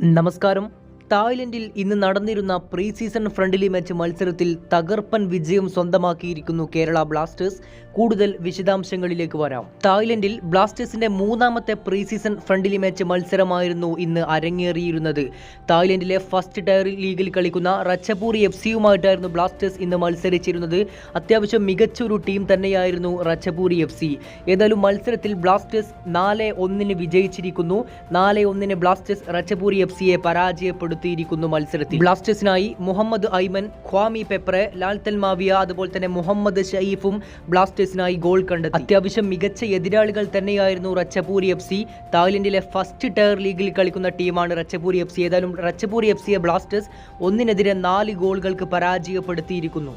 നമസ്കാരം. തായ്ലൻഡിൽ ഇന്ന് നടന്നിരുന്ന പ്രീ സീസൺ ഫ്രണ്ട്ലി മാച്ച് മത്സരത്തിൽ തകർപ്പൻ വിജയം സ്വന്തമാക്കിയിരിക്കുന്നു കേരള ബ്ലാസ്റ്റേഴ്സ്. കൂടുതൽ വിശദാംശങ്ങളിലേക്ക് വരാം. തായ്ലൻഡിൽ ബ്ലാസ്റ്റേഴ്സിന്റെ മൂന്നാമത്തെ പ്രീ സീസൺ ഫ്രണ്ട്ലി മാച്ച് മത്സരമായിരുന്നു ഇന്ന് അരങ്ങേറിയിരുന്നത്. തായ്ലൻഡിലെ ഫസ്റ്റ് ടയർ ലീഗിൽ കളിക്കുന്ന റച്ചപൂർ എഫ് സിയുമായിട്ടായിരുന്നു ബ്ലാസ്റ്റേഴ്സ് ഇന്ന് മത്സരിച്ചിരുന്നത്. അത്യാവശ്യം മികച്ചൊരു ടീം തന്നെയായിരുന്നു റച്ചപൂരി എഫ് സി. ഏതായാലും മത്സരത്തിൽ ബ്ലാസ്റ്റേഴ്സ് നാല് ഒന്നിന് വിജയിച്ചിരിക്കുന്നു. നാല് ഒന്നിന് ബ്ലാസ്റ്റേഴ്സ് റച്ചപൂരി എഫ് സിയെ പരാജയപ്പെടുത്തിയിരിക്കുന്നു മത്സരത്തിൽ. ബ്ലാസ്റ്റേഴ്സിനായി മുഹമ്മദ് ഐമൻ ഖ്വാമി പെപ്രെ ലാൽ തെൽമാവിയ അതുപോലെ തന്നെ മുഹമ്മദ് ഷയീഫും ബ്ലാസ്റ്റേഴ്സിനായി ഗോൾ കണ്ടെത്തി. അത്യാവശ്യം മികച്ച എതിരാളികൾ തന്നെയായിരുന്നു റച്ചപൂരി എഫ് സി. തായ്ലൻഡിലെ ഫസ്റ്റ് ടയർ ലീഗിൽ കളിക്കുന്ന ടീമാണ് റച്ചപൂരി എഫ് സി. ഏതായാലും റച്ചപൂരി എഫ് സിയെ ബ്ലാസ്റ്റേഴ്സ് ഒന്നിനെതിരെ നാല് ഗോളുകൾക്ക് പരാജയപ്പെടുത്തിയിരിക്കുന്നു.